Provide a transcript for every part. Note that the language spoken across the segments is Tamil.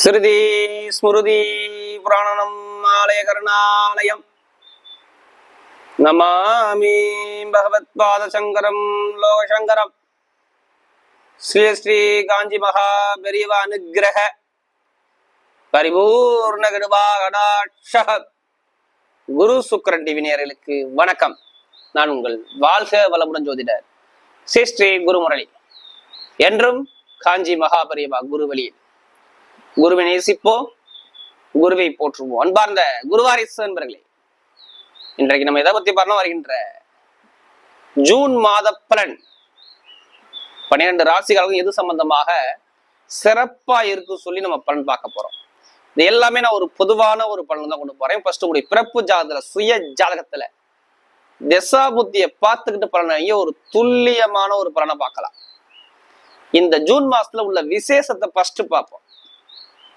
ஸ்ருதி ஸ்மிருதி புராணனம் ஆலய கருணாலயம். நமாமி பகவத்பாத சங்கரம் லோகசங்கரம். ஸ்ரீ ஸ்ரீ காஞ்சி மகா பெரியவ அனுகிரக பரிபூர்ண கிருபாகடாட்ச குரு சுக்கரன் டிவி வணக்கம். நான் உங்கள் வாழ்க வளமுடன் ஜோதிடர் ஸ்ரீ ஸ்ரீ குருமுரளி. என்றும் காஞ்சி மகா பெரியவா குருவழியில் குருவை நேசிப்போம் குருவை போற்றுவோம். அன்பார்ந்த குருவாரிசு நண்பர்களே இன்றைக்கு நம்ம எதை பத்தி பண்ண வருகின்ற ஜூன் மாத பலன் பன்னிரெண்டு ராசிகளுக்கும் எது சம்பந்தமாக சிறப்பா இருக்கு சொல்லி நம்ம பலன் பார்க்க போறோம். இது எல்லாமே நான் ஒரு பொதுவான ஒரு பலன் தான் கொண்டு போறேன். ஃபர்ஸ்ட் உங்களுடைய பிறப்பு ஜாதகத்துல சுய ஜாதகத்துல திசா புத்தியை பார்த்துக்கிட்டு பலனையே ஒரு துல்லியமான ஒரு பலனை பார்க்கலாம். இந்த ஜூன் மாசத்துல உள்ள விசேஷத்தை ஃபர்ஸ்ட் பார்ப்போம்.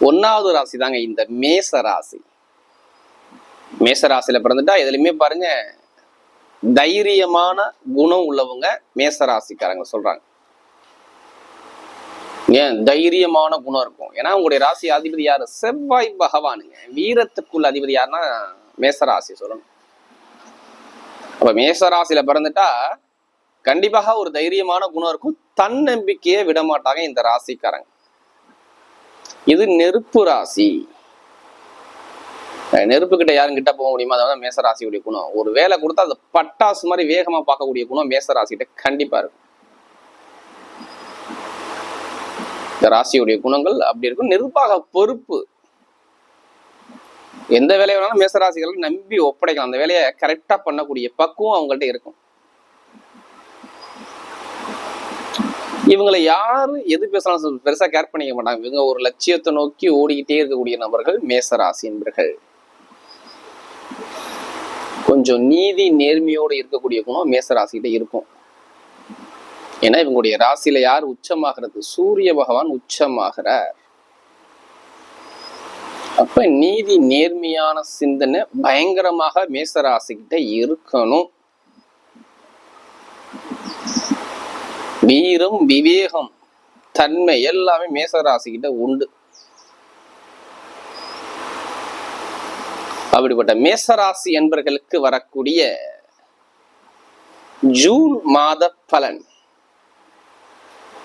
ஒன்னாவது ராசி தாங்க இந்த மேச ராசி. மேச ராசியில பிறந்துட்டா எதுலையுமே பாருங்க தைரியமான குணம் உள்ளவங்க மேச ராசிக்காரங்க சொல்றாங்க. ஏன்? தைரியமான குணம் இருக்கும். ஏன்னா உங்களுடைய ராசி அதிபதி யாரு? செவ்வாய் பகவானுங்க. வீரத்துக்குள்ள அதிபதி யாருன்னா மேசராசி சொல்லணும். அப்ப மேசராசியில பிறந்துட்டா கண்டிப்பாக ஒரு தைரியமான குணம் இருக்கும். தன்னம்பிக்கையை விட மாட்டாங்க இந்த ராசிக்காரங்க. இது நெருப்பு ராசி. நெருப்பு கிட்ட யாரும் கிட்ட போக முடியுமா? அதாவது மேச ராசியுடைய குணம். ஒரு வேலை கொடுத்தா அது பட்டாசு மாதிரி வேகமா பார்க்கக்கூடிய குணம் மேச ராசிகிட்ட கண்டிப்பா இருக்கும். இந்த ராசியுடைய குணங்கள் அப்படி இருக்கும். நிர்வாக பொறுப்பு. எந்த வேலையை வேணாலும் மேச நம்பி ஒப்படைக்கலாம். அந்த வேலையை கரெக்டா பண்ணக்கூடிய பக்குவம் அவங்கள்ட்ட இருக்கும். இவங்களை யாரு எது பேசினாலும் பெருசா கேர் பண்ணிக்க மாட்டாங்க. இவங்க ஒரு லட்சியத்தை நோக்கி ஓடிக்கிட்டே இருக்கக்கூடிய நபர்கள் மேசராசி என்பர்கள். கொஞ்சம் நீதி நேர்மையோடு இருக்கக்கூடிய குணம் மேசராசிகிட்ட இருக்கும். ஏன்னா இவங்களுடைய ராசியில யார் உச்சமாகிறது? சூரிய பகவான் உச்சமாகிறார். அப்ப நீதி நேர்மையான சிந்தனை பயங்கரமாக மேசராசிக்கிட்ட இருக்கணும். வீரம் விவேகம் தன்மை எல்லாமே மேசராசிக்கிட்ட உண்டு. அப்படிப்பட்ட மேசராசி என்பர்களுக்கு வரக்கூடிய ஜூன் மாத பலன்.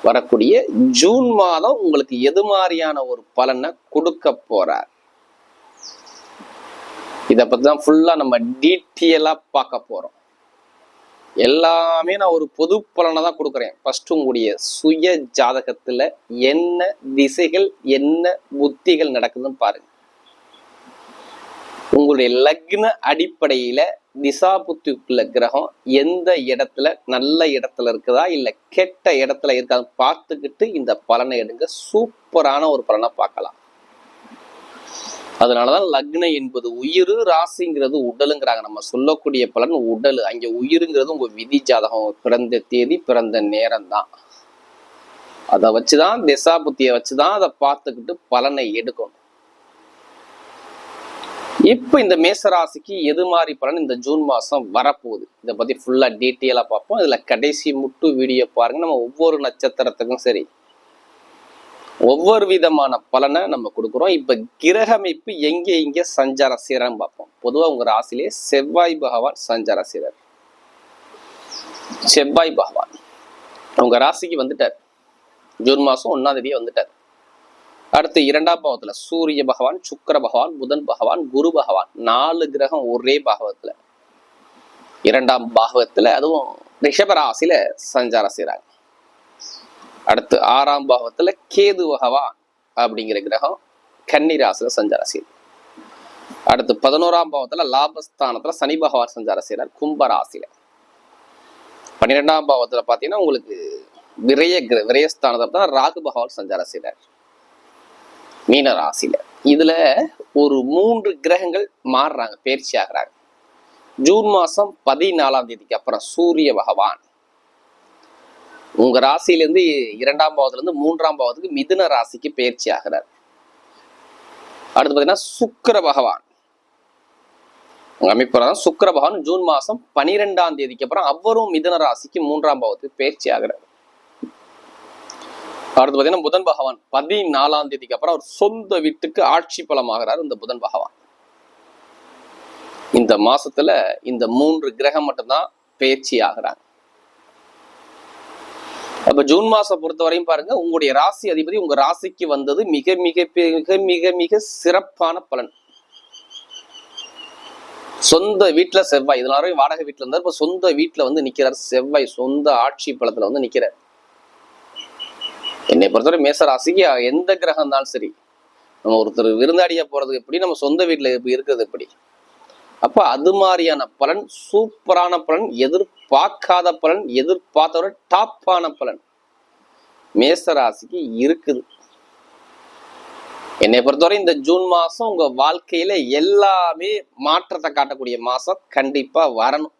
வரக்கூடிய ஜூன் மாதம் உங்களுக்கு எது மாதிரியான ஒரு பலனை கொடுக்க போறார்? இத பத்தி தான் ஃபுல்லா நம்ம டீட்டெயிலா பார்க்க போறோம். எல்லாமே நான் ஒரு பொது பலனை தான் கொடுக்குறேன். ஃபர்ஸ்ட் உங்களுடைய சுய ஜாதகத்துல என்ன திசைகள் என்ன புத்திகள் நடக்குதுன்னு பாருங்க. உங்களுடைய லக்ன அடிப்படையில திசா புத்திக்குள்ள கிரகம் எந்த இடத்துல நல்ல இடத்துல இருக்குதா இல்ல கெட்ட இடத்துல இருக்கா பார்த்துக்கிட்டு இந்த பலனை எடுங்க. சூப்பரான ஒரு பலனை பார்க்கலாம். அதனாலதான் லக்னம் என்பது உயிர் ராசிங்கிறது உடலுங்கிறாங்க. நம்ம சொல்லக்கூடிய பலன் உடல். அங்க உயிருங்கிறது உங்க விதி ஜாதகம். பிறந்த தேதி பிறந்த நேரம் தான் அதை வச்சுதான் திசா புத்தியை வச்சுதான் அதை பார்த்துக்கிட்டு பலனை எடுக்கணும். இப்போ இந்த மேசராசிக்கு எது மாதிரி பலன்? இந்த ஜூன் மாசம் வரப்போகுது. இதை பத்தி ஃபுல்லா டீட்டெயிலா பார்ப்போம். இதுல கடைசி முட்டு வீடியோ பாருங்க. நம்ம ஒவ்வொரு நட்சத்திரத்துக்கும் சரி. ஒவ்வொரு விதமான பலனை நம்ம கொடுக்குறோம். இப்போ கிரக அமைப்பு எங்கே சஞ்சார செய்யறான்னு பார்ப்போம். பொதுவாக உங்கள் ராசிலேயே செவ்வாய் பகவான் சஞ்சார சீரர். செவ்வாய் பகவான். உங்கள் ராசிக்கு வந்துட்டார். ஜூன் மாதம் ஒன்றாம் தேதியே வந்துட்டார். அடுத்து இரண்டாம் பாவத்தில் சூரிய பகவான் சுக்கர பகவான் புதன் பகவான் குரு பகவான். நாலு கிரகம் ஒரே பாகவத்தில். இரண்டாம் பாகவத்தில் அதுவும் ரிஷபராசியில் சஞ்சாரம் செய்கிறாங்க அடுத்து ஆறாம் பாவத்துல கேது பகவான் அப்படிங்கிற கிரகம் கன்னி ராசியில சஞ்சாரம் செய்யுது. அடுத்து பதினோராம் பாவத்துல லாபஸ்தானத்துல சனி பகவான் சஞ்சாரம் செய்யறார் கும்பராசில பன்னிரெண்டாம் பாவத்துல பாத்தீங்கன்னா உங்களுக்கு விரய கிர விரயஸ்தானத்துல தான் ராகு பகவான் சஞ்சாரம் செய்யறார் மீன ராசியில. இதுல ஒரு மூன்று கிரகங்கள் மாறுறாங்க பயிற்சி ஆகுறாங்க. ஜூன் மாசம் பதினாலாம் தேதிக்கு அப்புறம் சூரிய பகவான். உங்க ராசியிலிருந்து இரண்டாம் பாவத்திலிருந்து மூன்றாம் பாவத்துக்கு மிதுன ராசிக்கு பயிற்சி ஆகிறார். அடுத்து பாத்தீங்கன்னா சுக்கர பகவான். உங்க சுக்கர பகவான் ஜூன் மாசம் பனிரெண்டாம் தேதிக்கு அப்புறம் அவரும் மிதன ராசிக்கு மூன்றாம் பாவத்துக்கு பயிற்சி ஆகிறார். அடுத்து பாத்தீங்கன்னா புதன் பகவான் பதினாலாம் தேதிக்கு அப்புறம் அவர் சொந்த வீட்டுக்கு ஆட்சி பலமாகிறார் இந்த புதன் பகவான். இந்த மாசத்துல இந்த மூன்று கிரகம் மட்டும்தான் பயிற்சி ஆகிறாங்க. அப்ப ஜூன் மாசம் பொறுத்த வரையும் பாருங்க உங்களுடைய ராசி அதிபதி உங்க ராசிக்கு வந்தது மிக மிக மிக மிக மிக சிறப்பான பலன். சொந்த வீட்டுல செவ்வாய். இதனால வாடகை வீட்டுல இருந்தார் இப்ப சொந்த வீட்டுல வந்து நிக்கிறார். செவ்வாய் சொந்த ஆட்சி பலத்துல வந்து நிக்கிறார். என்னை பொறுத்தவரை மேச ராசிக்கு எந்த கிரகம் இருந்தாலும் சரி நம்ம ஒருத்தர் விருந்தாடியா போறது எப்படி நம்ம சொந்த வீட்டுல இருக்கிறது எப்படி அப்ப அது மாதிரியான பலன் சூப்பரான பலன் எதிர்பார்க்காத பலன் எதிர்பார்த்தவரை டாப்பான பலன் மேச ராசிக்கு இருக்குது. என்னை பொறுத்தவரை இந்த ஜூன் மாசம் உங்க வாழ்க்கையில எல்லாமே மாற்றத்தை காட்டக்கூடிய மாசம் கண்டிப்பா வரணும்.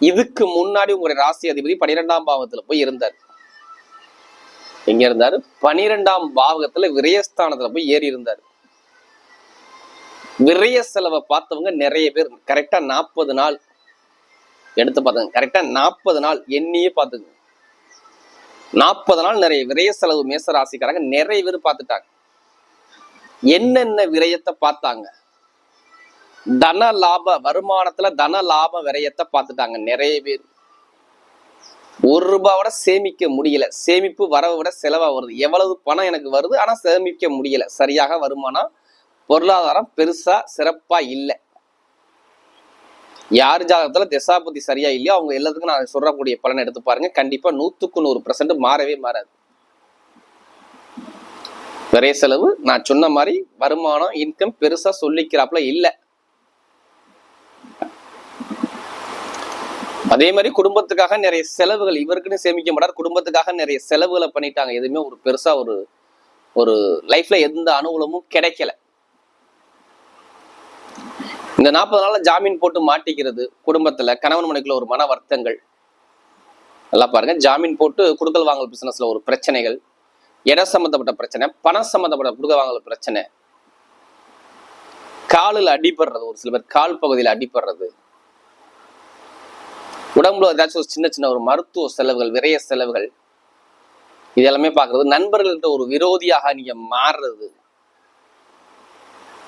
இதுக்கு முன்னாடி உங்களுடைய ராசி அதிபதி பனிரெண்டாம் பாவத்துல போய் இருந்தார். எங்க இருந்தாரு? பனிரெண்டாம் பாவகத்துல விரயஸ்தானத்துல போய் ஏறி இருந்தார். விரய செலவை பார்த்தவங்க நிறைய பேர் கரெக்டா நாற்பது நாள் எடுத்து பார்த்துங்க கரெக்டா நாற்பது நாள் எண்ணியே பார்த்துங்க நாற்பது நாள் நிறைய விரைய செலவு மேச ராசிக்காரங்க நிறைய பேர் பார்த்துட்டாங்க. என்னென்ன விரயத்தை பார்த்தாங்க? தன லாப வருமானத்துல தன லாப விரயத்தை பார்த்துட்டாங்க நிறைய பேர். ஒரு ரூபாவோட சேமிக்க முடியல. சேமிப்பு வரவை விட செலவா வருது. எவ்வளவு பணம் எனக்கு வருது ஆனா சேமிக்க முடியல. சரியாக வருமானம் பொருளாதாரம் பெருசா சிறப்பா இல்லை. யார் ஜாதகத்துல திசாபதி சரியா இல்லையோ அவங்க எல்லாத்துக்கும் நான் சொல்றக்கூடிய பலன் எடுத்து பாருங்க. கண்டிப்பா நூத்துக்கு நூறு பர்சன்ட் மாறவே மாறாது. விரைய செலவு. நான் சொன்ன மாதிரி வருமானம் இன்கம் பெருசா சொல்லிக்கிறாப்புல இல்ல. அதே மாதிரி குடும்பத்துக்காக நிறைய செலவுகள் இவருக்குன்னு சேமிக்க மாட்டார். குடும்பத்துக்காக நிறைய செலவுகளை பண்ணிட்டாங்க. எதுவுமே ஒரு பெருசா ஒரு ஒரு லைஃப்ல எந்த அனுகூலமும் கிடைக்கல. இந்த நாற்பது நாள்ல ஜாமீன் போட்டு மாட்டிக்கிறது குடும்பத்துல கணவன் மனைக்குள்ள ஒரு மன வருத்தங்கள். நல்லா பாருங்க. ஜாமீன் போட்டு குடுக்கல் வாங்கல் பிசினஸ்ல ஒரு பிரச்சனைகள். இட சம்பந்தப்பட்ட பிரச்சனை பணம் சம்பந்தப்பட்ட குடுக்கல் வாங்கல் பிரச்சனை. காலில் அடிபடுறது ஒரு சில பேர் கால் பகுதியில் அடிபடுறது. உடம்புல ஏதாச்சும் ஒரு சின்ன சின்ன ஒரு மருத்துவ செலவுகள் விரைய செலவுகள். இது எல்லாமே பார்க்கறது. நண்பர்கள்ட்ட ஒரு விரோதியாக நீங்க மாறுறது.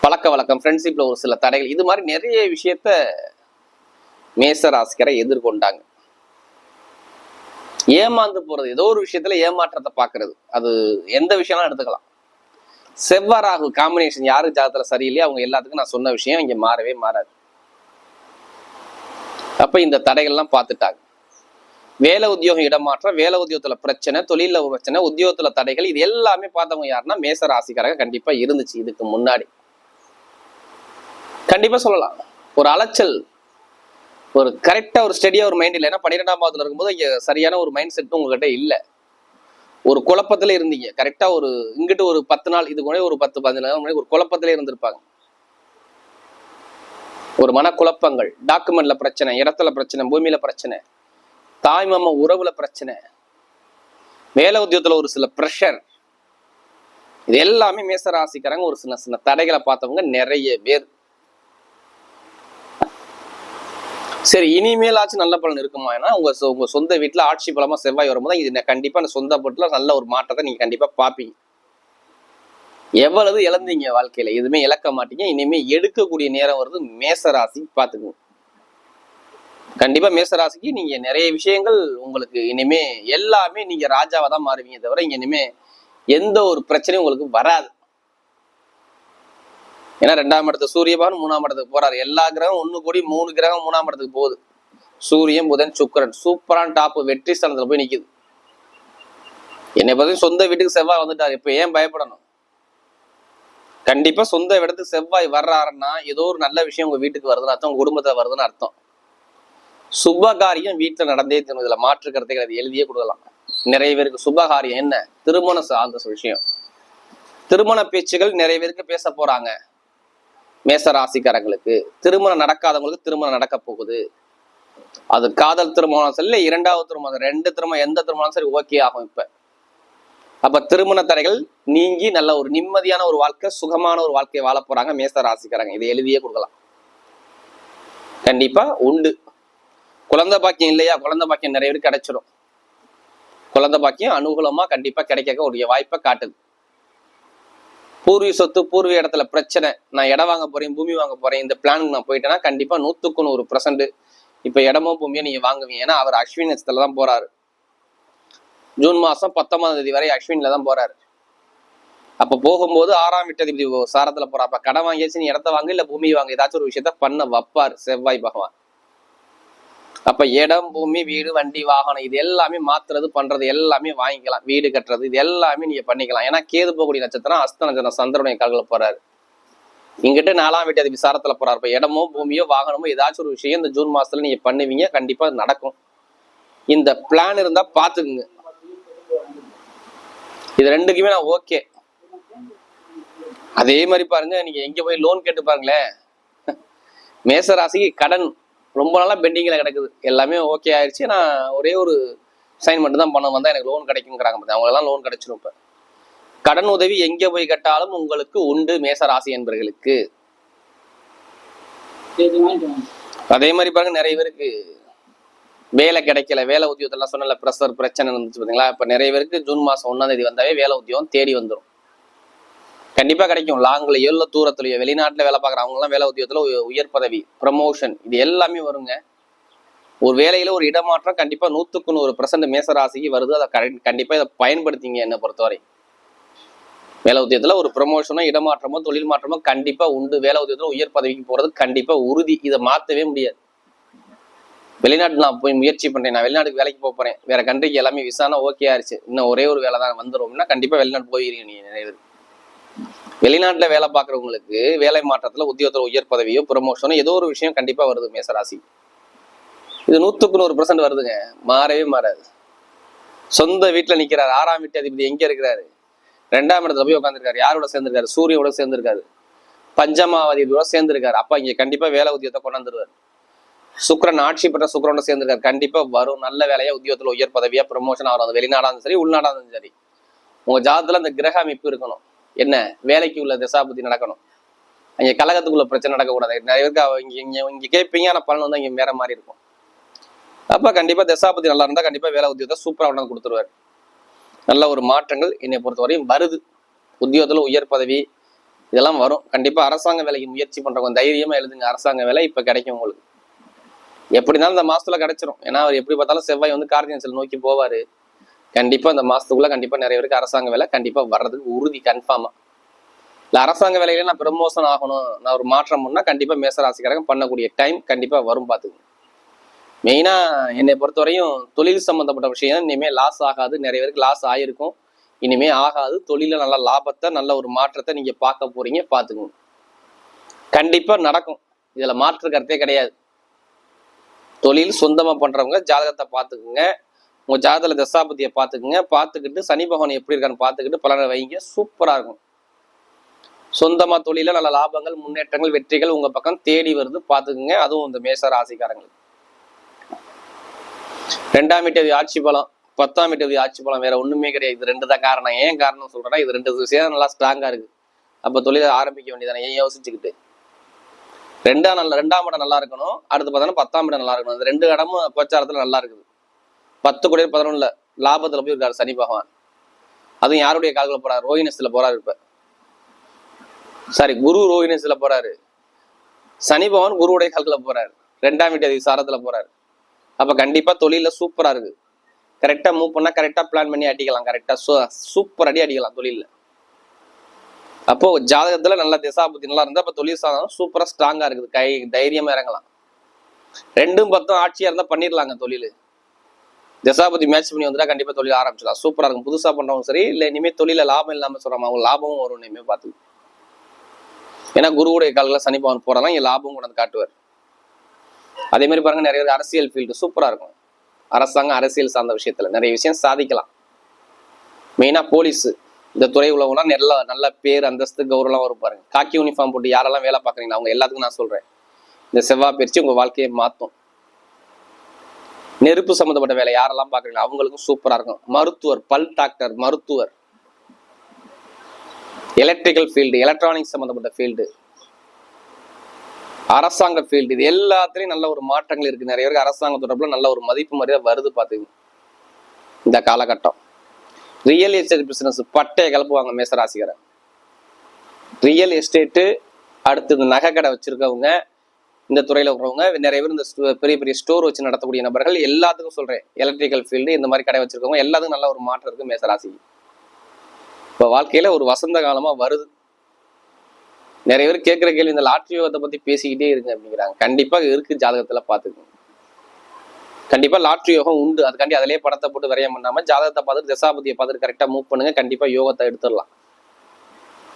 பழக்க வழக்கம் ஃப்ரெண்ட்ஷிப்ல ஒரு சில தடைகள் இது மாதிரி நிறைய விஷயத்த மேச ராசிக்கரை எதிர்கொண்டாங்க. ஏமாந்து போறது ஏதோ ஒரு விஷயத்துல ஏமாற்றத்தை பார்க்கறது. அது எந்த விஷயம்லாம் எடுத்துக்கலாம். செவ்வாறாகு காம்பினேஷன் யாரு ஜாதகத்தில் சரியில்லையோ அவங்க எல்லாத்துக்கும் நான் சொன்ன விஷயம் இங்கே மாறவே மாறாது. அப்போ இந்த தடைகள்லாம் பார்த்துட்டாங்க. வேலை உத்தியோகம் இடமாற்றம் வேலை உத்தியோகத்தில் பிரச்சனை தொழில பிரச்சனை உத்தியோகத்துல தடைகள் இது எல்லாமே பார்த்தவங்க யாருன்னா மேச ராசிக்காரங்க கண்டிப்பாக இருந்துச்சு இதுக்கு முன்னாடி. கண்டிப்பா சொல்லலாம். ஒரு அலைச்சல் ஒரு கரெக்டா ஒரு ஸ்டெடியா ஒரு மைண்ட் இல்லை ஏன்னா பன்னிரெண்டாம் பாவத்துல இருக்கும்போது இங்கே சரியான ஒரு மைண்ட் செட் உங்ககிட்ட இல்ல. ஒரு குழப்பத்துல இருந்தீங்க. கரெக்டா ஒரு இங்கிட்டு ஒரு பத்து நாள் இது கூட ஒரு பத்து பதினஞ்சு நாள் ஒரு குழப்பத்திலே இருந்திருப்பாங்க. ஒரு மனக்குழப்பங்கள் டாக்குமெண்ட்ல பிரச்சனை இடத்துல பிரச்சனை பூமியில பிரச்சனை தாய் மாமா உறவுல பிரச்சனை வேலை உத்தியோகத்துல ஒரு சில ப்ரெஷர் இது எல்லாமே மேசராசிக்காரங்க ஒரு சின்ன சின்ன தடைகளை பார்த்தவங்க நிறைய பேர். சரி இனிமேலாச்சும் நல்ல பலன் இருக்குமா? ஏன்னா உங்க சொ- உங்க சொந்த வீட்டுல ஆட்சி பலமா செவ்வாய் வரும்போது இது கண்டிப்பா அந்த சொந்த பொருட்ல நல்ல ஒரு மாற்றத்தை நீங்க கண்டிப்பா பாப்பீங்க. எவ்வளவு இழந்தீங்க வாழ்க்கையில? எதுவுமே இழக்க மாட்டீங்க. இனிமே எடுக்கக்கூடிய நேரம் வருது. மேசராசி பாத்துக்கோங்க கண்டிப்பா மேசராசிக்கு நீங்க நிறைய விஷயங்கள் உங்களுக்கு இனிமே எல்லாமே நீங்க ராஜாவா தான் மாறுவீங்க தவிர இங்க இனிமே எந்த ஒரு பிரச்சனையும் உங்களுக்கு வராது. ஏன்னா ரெண்டாம் இடத்து சூரியபான் மூணாம் இடத்துக்கு போறாரு. எல்லா கிரகம் ஒன்று கூடி மூணு கிரகம் மூணாம் இடத்துக்கு போகுது. சூரியன் புதன் சுக்கிரன். சூப்பரான டாப் வெற்றி ஸ்தானத்துல போய் நிக்குது. என்னை பத்தி சொந்த வீட்டுக்கு செவ்வாய் வந்துட்டாரு. இப்ப ஏன் பயப்படணும்? கண்டிப்பா சொந்த இடத்துக்கு செவ்வாய் வர்றாருன்னா ஏதோ ஒரு நல்ல விஷயம் உங்க வீட்டுக்கு வருதுன்னு அர்த்தம் உங்க குடும்பத்துல வருதுன்னு அர்த்தம். சுபகாரியம் வீட்டுல நடந்தே தீரும். இதுல மாற்று கருத்தை கிடையாது. எழுதியே கொடுக்கலாம். நிறைய பேருக்கு சுபகாரியம் என்ன? திருமணம் சார்ந்த விஷயம். திருமண பேச்சுகள் நிறைய பேருக்கு பேச போறாங்க. மேச ராசிக்காரங்களுக்கு திருமணம் நடக்காதவங்களுக்கு திருமணம் நடக்க போகுது. அது காதல் திருமணம் சரி இரண்டாவது திருமணம் ரெண்டு திருமணம் எந்த திருமணம் சரி ஓகே ஆகும் இப்ப. அப்ப திருமண தடைகள் நீங்கி நல்ல ஒரு நிம்மதியான ஒரு வாழ்க்கை சுகமான ஒரு வாழ்க்கையை வாழ போறாங்க மேச ராசிக்காரங்க இதை எழுதியே கொடுக்கலாம். கண்டிப்பா உண்டு. குழந்தை பாக்கியம் இல்லையா? குழந்தை பாக்கியம் நிறைய பேருக்கு கிடைச்சிடும் குழந்தை பாக்கியம் அனுகூலமா கண்டிப்பா கிடைக்க ஒரு வாய்ப்பை காட்டுது. பூர்வீக சொத்து பூர்வீக இடத்துல பிரச்சனை நான் இடம் வாங்க போறேன் பூமி வாங்க போறேன் இந்த பிளானுக்கு நான் போயிட்டேன்னா கண்டிப்பா நூத்துக்கு நூறு பர்சன்ட் இப்ப இடமும் பூமியோ நீங்க வாங்குவீங்க. ஏன்னா அவர் அஸ்வின் நட்சத்திரத்துல தான் போறாரு. ஜூன் மாசம் பத்தொன்பதாம் தேதி வரை அஸ்வின்ல தான் போறாரு. அப்ப போகும்போது ஆறாம் விட்டதிபதி சாரத்துல போறா. அப்ப கடன் வாங்கியாச்சு நீ இடத்த வாங்க இல்ல பூமி வாங்க. ஏதாச்சும் ஒரு விஷயத்த பண்ண வைப்பார். செவ்வாய் பகவான். அப்ப இடம் பூமி வீடு வண்டி வாகனம் இது எல்லாமே மாத்துறது பண்றது எல்லாமே வாங்கிக்கலாம். வீடு கட்டுறது இது எல்லாமே நீங்க பண்ணிக்கலாம். ஏன்னா கேது போகக்கூடிய நட்சத்திரம் அஸ்த நட்சத்திரம் சந்திரனுடைய கால்கள போறாரு. இங்கிட்ட நாலாம் வீட்டு அது விசாரத்துல போறாரு. இப்ப இடமோ பூமியோ வாகனமோ ஏதாச்சும் ஒரு விஷயம் இந்த ஜூன் மாசத்துல நீங்க பண்ணுவீங்க கண்டிப்பா நடக்கும். இந்த பிளான் இருந்தா பாத்துக்குங்க. இது ரெண்டுக்குமே நான் ஓகே அதே மாதிரி பாருங்க நீங்க எங்க போய் லோன் கேட்டு பாருங்களேன். மேசராசிக்கு கடன். ரொம்ப நாளாக பெண்டிங்கில் கிடக்குது. எல்லாமே ஓகே ஆயிடுச்சு நான் ஒரே ஒரு சைன் மட்டும் தான் பண்ண வந்தால் எனக்கு லோன் கிடைக்குங்கிறாங்க பார்த்து அவங்களெல்லாம் லோன் கிடைச்சிரும் இப்போ. கடன் உதவி எங்கே போய் கட்டாலும் உங்களுக்கு உண்டு மேச ராசி என்பர்களுக்கு. அதே மாதிரி பாருங்க நிறைய பேருக்கு வேலை கிடைக்கல. வேலை உத்தியோகத்தெல்லாம் சொன்னல ப்ரெஷர் பிரச்சனை இருந்துச்சு பார்த்தீங்களா இப்போ நிறைய பேருக்கு ஜூன் மாதம் ஒன்றாம் தேதி வந்தாவே வேலை உத்தியோகம் தேடி வந்துடும் கண்டிப்பா கிடைக்கும். லாங்லயோ இல்ல தூரத்துலயோ வெளிநாட்டுல வேலை பார்க்குறவங்க எல்லாம் வேலை உத்தியோகத்துல உயர் பதவி ப்ரமோஷன் இது எல்லாமே வருங்க. ஒரு வேலையில ஒரு இடமாற்றம் கண்டிப்பா நூத்துக்கு நூறு பர்சன்ட் மேசராசிக்கு வருது. அதை கரெக்ட் கண்டிப்பா இதை பயன்படுத்திங்க என்னை பொறுத்தவரை. வேலை உத்தியத்துல ஒரு ப்ரமோஷனோ இடமாற்றமோ தொழில் மாற்றமோ கண்டிப்பா உண்டு. வேலை உத்தியத்துல உயர் பதவிக்கு போறது கண்டிப்பா உறுதி. இதை மாத்தவே முடியாது. வெளிநாட்டு நான் போய் முயற்சி பண்றேன். நான் வெளிநாட்டுக்கு வேலைக்கு போக போறேன். வேற கண்ட்ரிக்கு எல்லாமே விசானா ஓகே ஆயிருச்சு இன்னும் ஒரே ஒரு வேலை தான். வந்துரும்னா கண்டிப்பா வெளிநாட்டு போயிருங்க நிறைய பேர் வெளிநாட்டுல வேலை பார்க்கறவங்களுக்கு வேலை மாற்றத்துல உத்தியோகத்துல உயர் பதவியோ ப்ரொமோஷனோ ஏதோ ஒரு விஷயம் கண்டிப்பா வருது மேசராசி இது நூத்துக்கு நூறு பர்சன்ட் வருதுங்க. மாறவே மாறாது. சொந்த வீட்டுல நிக்கிறாரு. ஆறாம் வீட்டு அதிபதி எங்க இருக்கிறாரு? ரெண்டாம் இடத்துல போய் உட்காந்துருக்காரு யாரோட சேர்ந்திருக்காரு? சூரியனோட சேர்ந்திருக்காரு. பஞ்சமாவதியோட சேர்ந்திருக்காரு. அப்போ இங்க கண்டிப்பா வேலை உத்தியோகத்தை கொண்டாந்துருவாரு சுக்கிரன் ஆட்சி பெற்ற சுக்கரனோட சேர்ந்திருக்காரு. கண்டிப்பா வரும். நல்ல வேலையா உத்தியோகத்தில் உயர் பதவியாக ப்ரொமோஷன் ஆகும் அது வெளிநாடாக இருந்தாலும் சரி உள்நாடாக இருந்தாலும் சரி. உங்க ஜாதத்துல அந்த கிரக அமைப்பு இருக்கணும். என்ன வேலைக்கு உள்ள திசாபுத்தி நடக்கணும். அங்கே கழகத்துக்குள்ள பிரச்சனை நடக்கக்கூடாது. நிறைய பேருக்கு அவ- இங்கே இங்கே கேட்பீங்க ஆனால் பலன் வந்து இங்கே வேற மாதிரி இருக்கும். அப்போ கண்டிப்பாக திசாபுத்தி நல்லா இருந்தால் கண்டிப்பாக வேலை உத்தியோகத்தை சூப்பராக உடனே கொடுத்துருவாரு. நல்ல ஒரு மாற்றங்கள் என்னை பொறுத்தவரையும் வருது. உத்தியோகத்தில் உயர் பதவி இதெல்லாம் வரும். கண்டிப்பாக அரசாங்க வேலைக்கு முயற்சி பண்ணுறவங்க தைரியமாக எழுதுங்க. அரசாங்க வேலை இப்போ கிடைக்கும் உங்களுக்கு. எப்படி இருந்தாலும் இந்த மாசத்துல கிடைச்சிரும். ஏன்னா அவர் எப்படி பார்த்தாலும் செவ்வாய் வந்து கார்டினன்சல் நோக்கி போவார். கண்டிப்பா இந்த மாசத்துக்குள்ள கண்டிப்பா நிறைய பேருக்கு அரசாங்க வேலை கண்டிப்பா வர்றதுக்கு உறுதி கன்ஃபார்மா இல்ல அரசாங்க வேலையில நான் ப்ரமோஷன் ஆகணும் நான் ஒரு மாற்றம் பண்ணா கண்டிப்பா மேசராசிக்காரங்க பண்ணக்கூடிய டைம் கண்டிப்பா வரும் பாத்துக்கோங்க. மெயினா என்னை பொறுத்தவரையும் தொழில் சம்பந்தப்பட்ட விஷயம் இனிமே லாஸ் ஆகாது. நிறைய பேருக்கு லாஸ் ஆயிருக்கும். இனிமே ஆகாது. தொழில நல்ல லாபத்தை நல்ல ஒரு மாற்றத்தை நீங்க பார்க்க போறீங்க பாத்துக்கோங்க. கண்டிப்பா நடக்கும். இதுல மாற்று கருத்தே கிடையாது. தொழில் சொந்தமா பண்றவங்க ஜாதகத்தை பார்த்துக்குங்க உங்கள் ஜாதகத்தில் தசாபதியை பார்த்துக்குங்க. பார்த்துக்கிட்டு சனி பகவான் எப்படி இருக்கான்னு பார்த்துக்கிட்டு பலனை வைங்க. சூப்பராக இருக்கும். சொந்தமாக தொழிலில் நல்ல லாபங்கள் முன்னேற்றங்கள் வெற்றிகள் உங்கள் பக்கம் தேடி வருது. பார்த்துக்குங்க. அதுவும் இந்த மேச ராசிக்காரங்களுக்கு. ரெண்டாம் வீட்டு ஆட்சி பலம் பத்தாம் வீட்டு ஆட்சி பலம் வேற ஒன்றுமே கிடையாது. இது ரெண்டு தான் காரணம். ஏன் காரணம் சொல்கிறேன்னா இது ரெண்டு விஷயம் நல்லா ஸ்ட்ராங்காக இருக்குது அப்போ தொழிலை ஆரம்பிக்க வேண்டியதானே ஏன் யோசிச்சுக்கிட்டு? ரெண்டாம் நல்ல ரெண்டாம் இடம் நல்லா இருக்கணும். அடுத்து பார்த்தோன்னா பத்தாம் இடம் நல்லா இருக்கணும். இந்த ரெண்டு இடமும் பிரச்சாரத்தில் நல்லா இருக்குது. பத்து கோடி பதினொன்னுல லாபத்துல போய் இருக்காரு சனி பகவான். அதுவும் யாருடைய கால்களில் போறாரு? ரோஹினஸ்ல போறாரு இப்ப. சாரி குரு ரோஹினஸ்ல போறாரு. சனி பகவான் குருவுடைய கால்களில் போறாரு. ரெண்டாம் வீட்டு அதிக சாரத்துல போறாரு. அப்ப கண்டிப்பா தொழில சூப்பரா இருக்கு. கரெக்டா மூவ் பண்ணா கரெக்டா பிளான் பண்ணி அடிக்கலாம். கரெக்டா சூப்பர் அடி அடிக்கலாம் தொழில அப்போ ஜாதகத்துல நல்ல திசாபுத்தி நல்லா இருந்தா அப்ப தொழில் சாதனம் சூப்பரா ஸ்ட்ராங்கா இருக்குது. கை தைரியமா இறங்கலாம். ரெண்டும் பத்தும் ஆட்சியா இருந்தா பண்ணிடலாங்க தொழில். தசாபதி மேட்ச் பண்ணி வந்துட்டா கண்டிப்பா தொழில் ஆரம்பிச்சிடலாம். சூப்பரா இருக்கும். புதுசா பண்றவங்க சரி இல்ல இனிமே தொழில லாபம் இல்லாம சொல்றாங்க அவங்க லாபமும் வரும் இனிமே பார்த்து. ஏன்னா குருவுடைய காலத்துல சனி பவன் போறலாம் என் லாபமும் கொண்டு காட்டுவார். அதே மாதிரி பாருங்க நிறைய பேர் அரசியல் ஃபீல்டு சூப்பரா இருக்கும். அரசாங்கம் அரசியல் சார்ந்த விஷயத்துல நிறைய விஷயம் சாதிக்கலாம். மெயினா போலீஸ் இந்த துறை உள்ளவங்களாம் நல்ல நல்ல பேர் அந்தஸ்து கௌரவம் வரும் பாருங்க. காக்கி யூனிஃபார்ம் போட்டு யாரெல்லாம் வேலை பார்க்குறீங்க அவங்க எல்லாத்துக்கும் நான் சொல்றேன். இந்த செவ்வாய் பிரிச்சு உங்க வாழ்க்கையை மாத்தும். நெருப்பு சம்மந்தப்பட்ட வேலை யாரெல்லாம் பார்க்குறீங்க அவங்களுக்கும் சூப்பரா இருக்கும். மருத்துவர் பல் டாக்டர் மருத்துவர். எலக்ட்ரிக்கல் ஃபீல்டு எலக்ட்ரானிக்ஸ் சம்மந்தப்பட்ட ஃபீல்டு அரசாங்க ஃபீல்டு இது எல்லாத்துலேயும் நல்ல ஒரு மாற்றங்கள் இருக்கு. நிறைய பேருக்கு அரசாங்க தொடர்பில் நல்ல ஒரு மதிப்பு மரியாதை வருது பாத்துங்க இந்த காலகட்டம். ரியல் எஸ்டேட் பிஸ்னஸ் பட்டையை கிளப்புவாங்க மேசராசிகரை ரியல் எஸ்டேட்டு அடுத்து இந்த நகை கடை வச்சிருக்கவங்க இந்த துறையில் இருக்கிறவங்க நிறைய பேர் இந்த ஸ்டோ- பெரிய பெரிய ஸ்டோர் வச்சு நடத்தக்கூடிய நபர்கள் எல்லாத்துக்கும் சொல்கிறேன் எலக்ட்ரிக்கல் ஃபீல்டு இந்த மாதிரி கடை வச்சிருக்கவங்க எல்லாத்துக்கும் நல்ல ஒரு மாற்றம் இருக்குது மேசராசி. இப்போ வாழ்க்கையில் ஒரு வசந்த காலமாக வருது. நிறைய பேர் கேட்குற கேள்வி இந்த லாட்ரி யோகத்தை பற்றி பேசிக்கிட்டே இருங்க அப்படிங்கிறாங்க. கண்டிப்பாக இருக்கு ஜாதகத்தில் பார்த்துக்கோங்க. கண்டிப்பாக லாட்ரி யோகம் உண்டு. அதுக்காண்டி அதிலே படத்தை போட்டு விரையம் பண்ணாமல் ஜாதகத்தை பார்த்துட்டு தசாபதியை பார்த்துட்டு கரெக்டாக மூவ் பண்ணுங்கள் கண்டிப்பாக யோகத்தை எடுத்துடலாம்.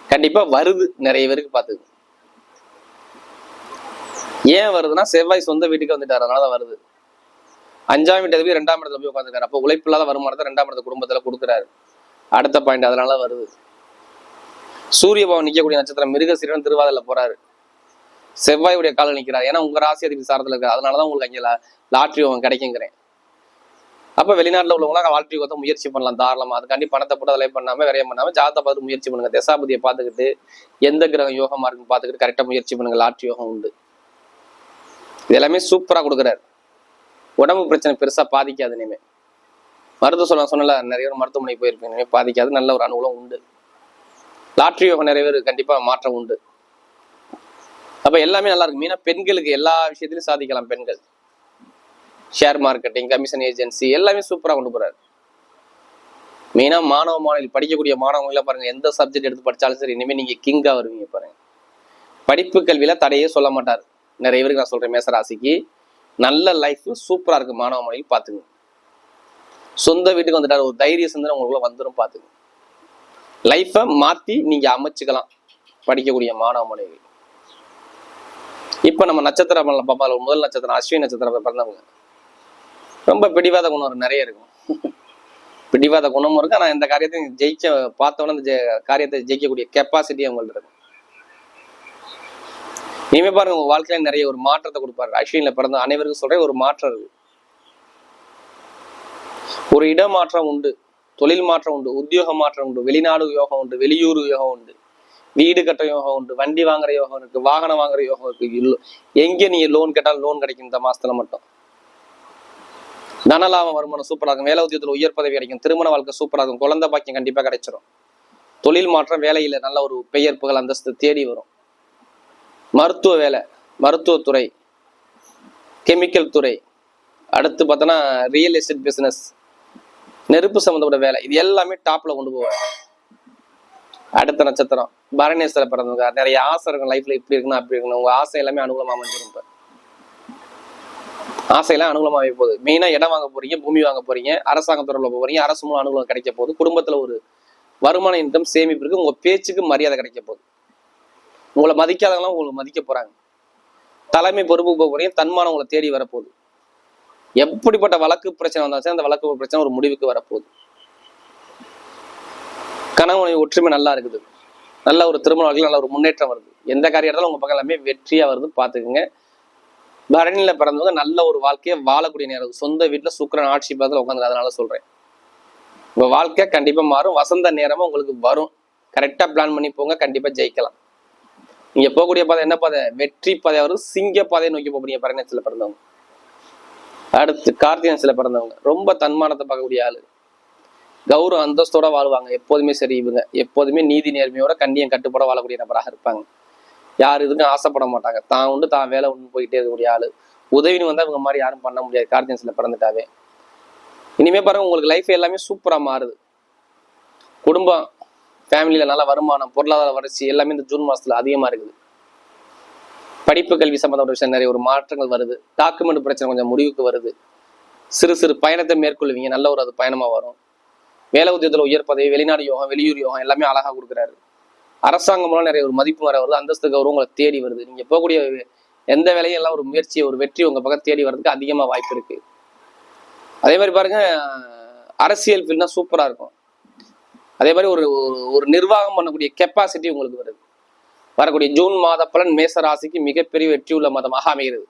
கண்டிப்பாக வருது. நிறைய பேருக்கு பார்த்துக்கோங்க. ஏன் வருதுன்னா செவ்வாய் சொந்த வீட்டுக்கு வந்துட்டாரு அதனாலதான் வருது. அஞ்சாம் வீட்டு போய் ரெண்டாம் இடத்துல போய் உட்காந்துருக்காரு அப்போ உழைப்பு இல்லாத வருமானத்தை ரெண்டாம் இடத்து குடும்பத்துல கொடுக்குறாரு. அடுத்த பாயிண்ட் அதனால வருது. சூரிய பவன் நிற்கக்கூடிய நட்சத்திரம் மிருகசீரன் திருவாதில போறாரு. செவ்வாயுடைய காலம் நிற்கிறார் ஏன்னா உங்க ராசி அதிபதி சாரத்தில் இருக்காரு. அதனாலதான் உங்களுக்கு அங்கே லாட்ரி யோகம் கிடைக்குங்கிறேன். அப்ப வெளிநாட்டில் உள்ளவங்களாம் லாட்ரி யோகத்தை முயற்சி பண்ணலாம் தாராளமா. அதுக்காண்டி பணத்தை போட்டு அதில் பண்ணாம விரயம் பண்ணாம ஜாதத்தை பார்த்து முயற்சி பண்ணுங்க. தசாபதியை பார்த்துக்கிட்டு எந்த கிரகம் யோகமா இருக்குன்னு பார்த்துக்கிட்டு கரெக்டாக முயற்சி பண்ணுங்க. லாட்ரி யோகம் உண்டு. இது எல்லாமே சூப்பராக கொடுக்குறாரு. உடம்பு பிரச்சனை பெருசாக பாதிக்காது இனிமே. மருத்துவ சொல்ல சொன்னல நிறைய பேர் மருத்துவமனை போயிருப்பீங்க. இனிமேல் பாதிக்காது. நல்ல ஒரு அனுகூலம் உண்டு. லாட்ரி யோகம் நிறைய பேர் கண்டிப்பாக மாற்றம் உண்டு. அப்போ எல்லாமே நல்லா இருக்கும். மீனா பெண்களுக்கு எல்லா விஷயத்திலையும் சாதிக்கலாம் பெண்கள். ஷேர் மார்க்கெட்டிங் கமிஷன் ஏஜென்சி எல்லாமே சூப்பராக கொண்டு போகிறாரு மெயினாக மாணவ மாணவில் படிக்கக்கூடிய மாணவங்களாம் பாருங்கள் எந்த சப்ஜெக்ட் எடுத்து படித்தாலும் சரி இனிமேல் நீங்கள் கிங்காக வருவீங்க பாருங்கள் படிப்பு கல்வியில் தடையே சொல்ல மாட்டார். நிறைய பேருக்கு நான் சொல்றேன் மேசராசிக்கு. நல்ல லைஃப் சூப்பரா இருக்கு மாணவ மொழியில் பார்த்துங்க. சொந்த வீட்டுக்கு வந்துட்டார் ஒரு தைரிய சிந்தனை உங்களுக்குள்ள வந்துடும் பார்த்துங்க. லைஃப்பை மாத்தி நீங்க அமைச்சுக்கலாம் படிக்கக்கூடிய மாணவ மொழிகள் இப்ப நம்ம நட்சத்திரம் பார்ப்பால முதல் நட்சத்திரம் அஸ்வினி நட்சத்திரம் பிறந்தவங்க. ரொம்ப பிடிவாத குணம் நிறைய இருக்கும். பிடிவாத குணமும் இருக்கு. ஆனா இந்த காரியத்தை ஜெயிக்க பார்த்தோன்னே இந்த ஜெ- காரியத்தை ஜெயிக்கக்கூடிய கெப்பாசிட்டி அவங்கள்ட்ட இருக்கும். இனிமே பாருங்க உங்க வாழ்க்கையில நிறைய ஒரு மாற்றத்தை கொடுப்பாரு. அஸ்வினில பிறந்த அனைவருக்கும் சொல்றேன் ஒரு மாற்றம் இருக்கு. ஒரு இடமாற்றம் உண்டு தொழில் மாற்றம் உண்டு உத்தியோக மாற்றம் உண்டு வெளிநாடு யோகம் உண்டு வெளியூர் யோகம் உண்டு வீடு கட்ட யோகம் உண்டு வண்டி வாங்குற யோகம் இருக்கு வாகனம் வாங்குற யோகம் இருக்கு. இல்ல- எங்க நீங்க லோன் கேட்டாலும் லோன் கிடைக்கும் இந்த மாசத்துல மட்டும். தனலாபம் வருமானம் சூப்பரா இருக்கும். வேலை உத்தியத்தில் உயர் பதவி கிடைக்கும். திருமண வாழ்க்கை சூப்பரா இருக்கும். குழந்தை பாக்கியம் கண்டிப்பா கிடைச்சிரும். தொழில் மாற்றம் வேலையில நல்ல ஒரு பெயர் புகழ் அந்தஸ்து தேடி வரும். மருத்துவ வேலை மருத்துவத்துறை கெமிக்கல் துறை. அடுத்து பார்த்தோன்னா ரியல் எஸ்டேட் பிஸ்னஸ் நெருப்பு சம்மந்தப்பட்ட வேலை. இது எல்லாமே டாப்பில் கொண்டு போவார் அடுத்த நட்சத்திரம் பரணேஸ்வர பிறந்தவங்க நிறைய ஆசை இருக்கும். லைஃப்ல இப்படி இருக்கணும் அப்படி இருக்கணும். உங்க ஆசை எல்லாமே அனுகூலமா அமைஞ்சிடும் இப்போ. ஆசையெல்லாம் அனுகூலமாக போகுது. மெயினாக இடம் வாங்க போறீங்க பூமி வாங்க போறீங்க அரசாங்க துறையில போறீங்க. அரசு மூலம் அனுகூலம் கிடைக்க போகுது. குடும்பத்தில் ஒரு வருமான இன்கம் சேமிப்பு இருக்கு உங்க பேச்சுக்கு மரியாதை கிடைக்க போகுது. உங்களை மதிக்காதவங்களாம் உங்களை மதிக்க போறாங்க. தலைமை பொறுப்பு போக தன்மானம் உங்களை தேடி வரப்போகுது. எப்படிப்பட்ட வழக்கு பிரச்சனை வந்தாச்சும் அந்த வழக்கு பிரச்சனை ஒரு முடிவுக்கு வரப்போகுது. கணவனை ஒற்றுமை நல்லா இருக்குது. நல்ல ஒரு திருமண வாழ்க்கையில் நல்ல ஒரு முன்னேற்றம் வருது. எந்த காரியத்தாலும் உங்க பக்கம் எல்லாமே வெற்றியா வருது பாத்துக்கோங்க பரணியில பிறந்தவங்க நல்ல ஒரு வாழ்க்கையை வாழக்கூடிய நேரம் சொந்த வீட்டுல சுக்கிரன் ஆட்சி பக்கத்தில் உட்காந்து அதனால சொல்றேன். உங்க வாழ்க்கை கண்டிப்பா மாறும். வசந்த நேரமும் உங்களுக்கு வரும். கரெக்டா பிளான் பண்ணி போங்க கண்டிப்பா ஜெயிக்கலாம். நீங்க போகக்கூடிய பாதை என்ன பாதை? வெற்றி பாதை. வரும் சிங்க பாதையை நோக்கி போறீங்க பரணத்தில் பிறந்தவங்க. அடுத்து கார்த்திகன்ஸ்ல பிறந்தவங்க. ரொம்ப தன்மானத்தை பார்க்கக்கூடிய ஆளு. கௌரவ அந்தஸ்தோட வாழ்வாங்க. எப்போதுமே சரி இவங்க. எப்போதுமே நீதி நேர்மையோட கண்ணியம் கட்டுப்பட வாழக்கூடிய நபராக இருப்பாங்க. யார் இதுக்கும் ஆசைப்பட மாட்டாங்க. தான் உண்டு தான் வேலை உண்டு போயிட்டே இருக்கக்கூடிய ஆளு. உதவின்னு வந்தா இவங்க மாதிரி யாரும் பண்ண முடியாது. கார்த்திகன்ஸ்ல பிறந்துட்டாவே. இனிமே பாருங்க உங்களுக்கு லைஃப் எல்லாமே சூப்பரா மாறுது. குடும்பம் ஃபேமிலியில் நல்ல வருமானம் பொருளாதார வளர்ச்சி எல்லாமே இந்த ஜூன் மாதத்தில் அதிகமாக இருக்குது. படிப்பு கல்வி சம்பந்தப்பட்ட விஷயம் நிறைய ஒரு மாற்றங்கள் வருது. டாக்குமெண்ட் பிரச்சனை கொஞ்சம் முடிவுக்கு வருது. சிறு சிறு பயணத்தை மேற்கொள்வீங்க. நல்ல ஒரு அது பயணமாக வரும். வேலை உத்தியத்தில் உயர் பதவி வெளிநாடு யோகம் வெளியூர் யோகம் எல்லாமே அழகாக கொடுக்குறாரு. அரசாங்கம் மூலம் நிறைய ஒரு மதிப்பு வர வருது. அந்தஸ்து கௌரவம் உங்களை தேடி வருது. நீங்கள் போகக்கூடிய எந்த வேலையும் எல்லாம் ஒரு முயற்சி ஒரு வெற்றி உங்கள் பக்கம் தேடி வர்றதுக்கு அதிகமாக வாய்ப்பு இருக்குது அதே மாதிரி பாருங்க அரசியல் ஃபீல்ட்னா சூப்பராக இருக்கும். அதே மாதிரி ஒரு ஒரு- நிர்வாகம் பண்ணக்கூடிய கெப்பாசிட்டி உங்களுக்கு வருது. வரக்கூடிய ஜூன் மாத பலன் மேச ராசிக்கு மிகப்பெரிய வெற்றியுள்ள மதமாக மாதமாக அமைகிறது.